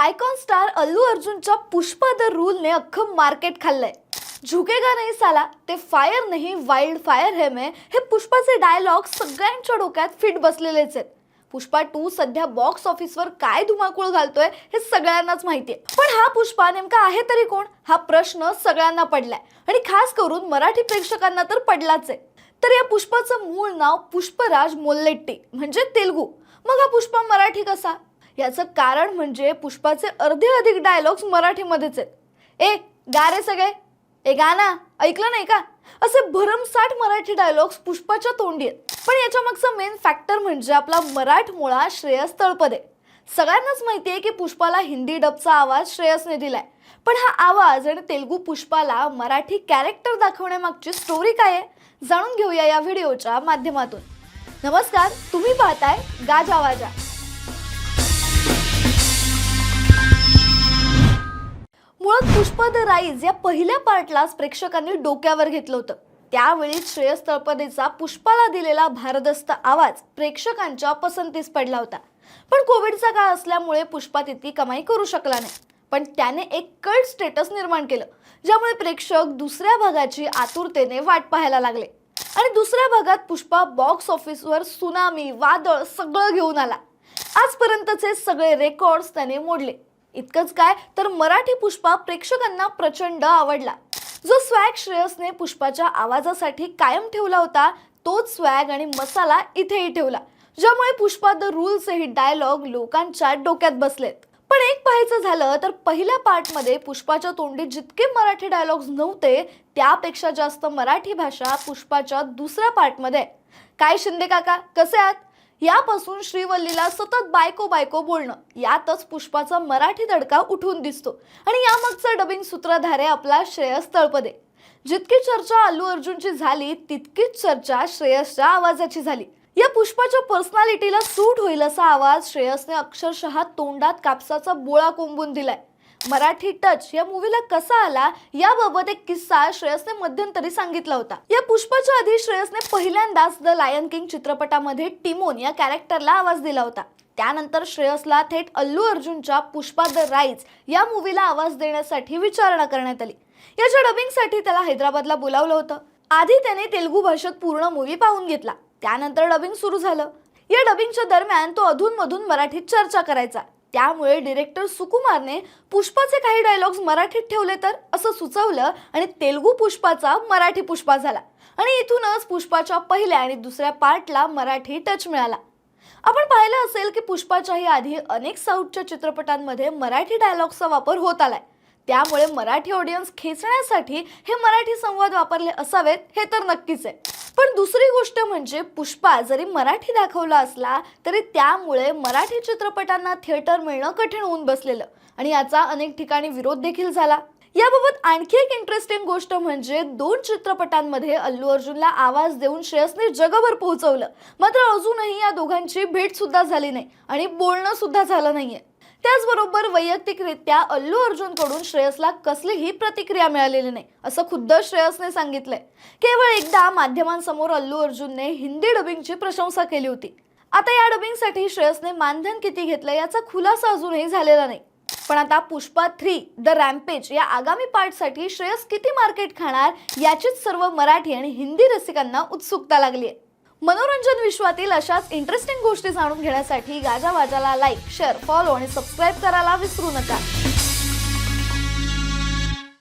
Icon star Allu अर्जुनच्या Pushpa the रूलने अख्खं मार्केट खाल्लंय. झुकेगा नाही साला ते फायर नाही वाईल्ड फायर हे मे. हे पुष्पाचे डायलॉग सगळ्यांच्या डोक्यात फिट बसलेलेच आहेत. पुष्पा टू सध्या बॉक्स ऑफिसवर काय धुमाकूळ घालतोय हे सगळ्यांनाच माहिती आहे पण हा पुष्पा नेमका आहे तरी कोण? हा प्रश्न सगळ्यांना पडलाय. आणि खास करून मराठी प्रेक्षकांना तर पडलाच आहे. तर या पुष्पाचं मूळ नाव पुष्पराज मोल्लेट्टी म्हणजे तेलगू. मग हा पुष्पा मराठी कसा? याचं कारण म्हणजे पुष्पाचे अर्धे अधिक डायलॉग्स मराठीमध्येच आहेत. ए गा रे सगळे. ए गा ना. ऐकलं नाही का? असे भरमसाठ मराठी डायलॉग्स पुष्पाच्या तोंडी आहेत. पण याच्या मागचा मेन फॅक्टर म्हणजे आपला मराठमोळा श्रेयस तळपदे. सगळ्यांनाच माहिती आहे की पुष्पाला हिंदी डबचा आवाज श्रेयसने दिलाय. पण हा आवाज आणि तेलगू पुष्पाला मराठी कॅरेक्टर दाखवण्यामागची स्टोरी काय आहे जाणून घेऊया या व्हिडिओच्या माध्यमातून. नमस्कार तुम्ही पाहताय गाजा तळपद राईज या पहिल्या पार्टलाच प्रेक्षकांनी डोक्यावर घेतलं होतं. त्यावेळी श्रेयस तळपदेचा पुष्पाला दिलेला भारदस्त आवाज प्रेक्षकांच्या पसंतीस पडला होता. पण कोविडचा काळ असल्यामुळे पुष्पा तितकी कमाई करू शकला नाही. पण त्याने एक कल्ट स्टेटस निर्माण केलं ज्यामुळे प्रेक्षक दुसऱ्या भागाची आतुरतेने वाट पाहायला लागले. आणि दुसऱ्या भागात पुष्पा बॉक्स ऑफिसवर सुनामी वादळ सगळं घेऊन आला. आजपर्यंतचे सगळे रेकॉर्ड्स त्याने मोडले. इतकंच काय? तर मराठी पुष्पा प्रेक्षकांना प्रचंड आवडला. जो स्वॅग श्रेयसने पुष्पाच्या आवाजासाठी कायम ठेवला होता तोच स्वॅग आणि मसाला इथेही ठेवला ज्यामुळे पुष्पा द रूल्स हे डायलॉग लोकांच्या डोक्यात बसलेत. पण एक पाहायचं झालं तर पहिल्या पार्टमध्ये पुष्पाच्या तोंडी जितके मराठी डायलॉग्स नव्हते त्यापेक्षा जास्त मराठी भाषा पुष्पाच्या दुसऱ्या पार्टमध्ये आहे. काय शिंदे काका? कसे आहात? यापासून श्रीवल्लीला सतत बायको बायको बोलणं. यातच पुष्पाचा मराठी दडका उठून दिसतो. आणि यामागचा डबिंग सूत्रधार आहे आपला श्रेयस तळपदे. जितकी चर्चा अल्लू अर्जुनची झाली तितकीच चर्चा श्रेयसच्या आवाजाची झाली. या पुष्पाच्या पर्सनॅलिटीला सूट होईल असा आवाज श्रेयसने अक्षरशः तोंडात कापसाचा बोळा कोंबून दिलाय. मराठी टच या मूवीला कसा आला याबाबत एक किस्सा श्रेयसने मध्यंतरी सांगितला होता. या पुष्पाच्या आधी श्रेयसने पहिल्यांदाच द लायन किंग चित्रपटामध्ये टिमोन या कॅरेक्टरला आवाज दिला होता. त्यानंतर श्रेयसला थेट अल्लू अर्जुनच्या पुष्पा द राईज या मूवीला आवाज देण्यासाठी विचारणा करण्यात आली. याच्या डबिंगसाठी त्याला हैदराबादला बोलावलं होतं. आधी त्याने तेलुगू भाषेत पूर्ण मूवी पाहून घेतला. त्यानंतर डबिंग सुरू झालं. या डबिंगच्या दरम्यान तो अधूनमधून मराठीत चर्चा करायचा. त्यामुळे डिरेक्टर सुकुमारने पुष्पाचे काही डायलॉग्स मराठीत ठेवले तर? असं सुचवलं आणि तेलगू पुष्पाचा मराठी पुष्पा झाला. आणि इथूनच पुष्पाच्या पहिल्या आणि दुसऱ्या पार्टला मराठी टच मिळाला. आपण पाहिलं असेल की पुष्पाच्याही आधी अनेक साऊथच्या चित्रपटांमध्ये मराठी डायलॉग्सचा वापर होत आलाय. त्यामुळे मराठी ऑडियन्स खेचण्यासाठी हे मराठी संवाद वापरले असावेत हे तर नक्कीच आहे. पण दुसरी गोष्ट म्हणजे पुष्पा जरी मराठी दाखवला असला तरी त्यामुळे मराठी चित्रपटांना थिएटर मिळणं कठीण होऊन बसलेलं आणि याचा अनेक ठिकाणी विरोध देखील झाला. याबाबत आणखी एक इंटरेस्टिंग गोष्ट म्हणजे दोन चित्रपटांमध्ये अल्लू अर्जुनला आवाज देऊन श्रेयसने जगभर पोहोचवलं. मात्र अजूनही या दोघांची भेट सुद्धा झाली नाही आणि बोलणं सुद्धा झालं नाहीये. त्याचबरोबर वैयक्तिकरित्या अल्लू अर्जुनकडून श्रेयसला कसलीही प्रतिक्रिया मिळालेली नाही असं खुद्द श्रेयसने सांगितलंय. केवळ एकदा माध्यमांसमोर अल्लू अर्जुनने हिंदी डबिंगची प्रशंसा केली होती. आता या डबिंगसाठी श्रेयसने मानधन किती घेतलं याचा खुलासा अजूनही झालेला नाही. पण आता पुष्पा थ्री द रॅम्पेज या आगामी पार्टसाठी श्रेयस किती मार्केट खाणार याचीच सर्व मराठी आणि हिंदी रसिकांना उत्सुकता लागली आहे मनोरंजन विश्वातील अशाच इंटरेस्टिंग गोष्टी जाणून घेण्यासाठी गाजा वाजाला लाईक शेअर फॉलो आणि सबस्क्राईब करायला विसरू नका.